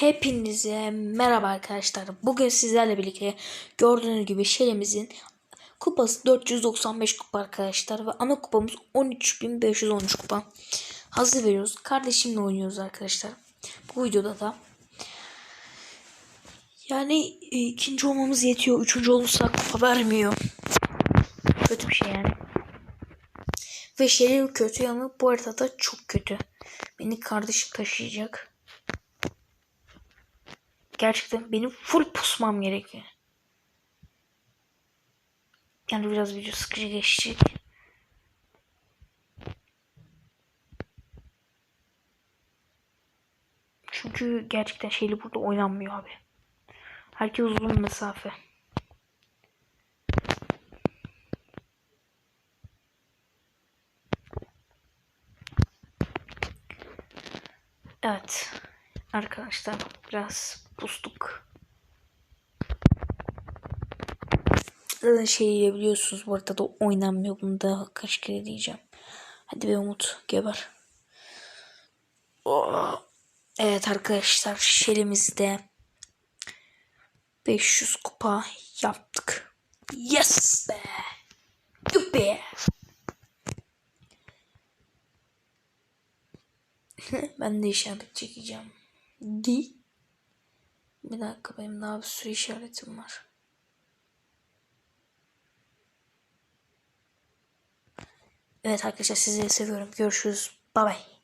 Hepinize merhaba arkadaşlar. Bugün sizlerle birlikte gördüğünüz gibi şelimizin kupası 495 kupa arkadaşlar ve ana kupamız 13513 kupa. Hazır veriyoruz. Kardeşimle oynuyoruz arkadaşlar. Bu videoda da yani e, ikinci olmamız yetiyor. Üçüncü olursak kupa vermiyor. Kötü bir şey yani. Ve şerif kötü yanı bu haritada çok kötü. Beni kardeşim taşıyacak. Gerçekten benim full pusmam gerekiyor. Yani biraz video sıkıcı geçecek. Çünkü gerçekten şeyli burada oynanmıyor abi. Herkes uzun mesafe. Evet. Arkadaşlar biraz pustuk. Zaten şey biliyorsunuz bu arada da oynanmıyor. Bunu da kaç kere diyeceğim. Hadi be Umut geber. Oh. Evet arkadaşlar şelimizde 500 kupa yaptık. Yes be. Yuppie. ben de işaret çekeceğim. Di. Bir dakika benim daha bir sürü işaretim var. Evet arkadaşlar sizleri seviyorum. Görüşürüz. Bay bay.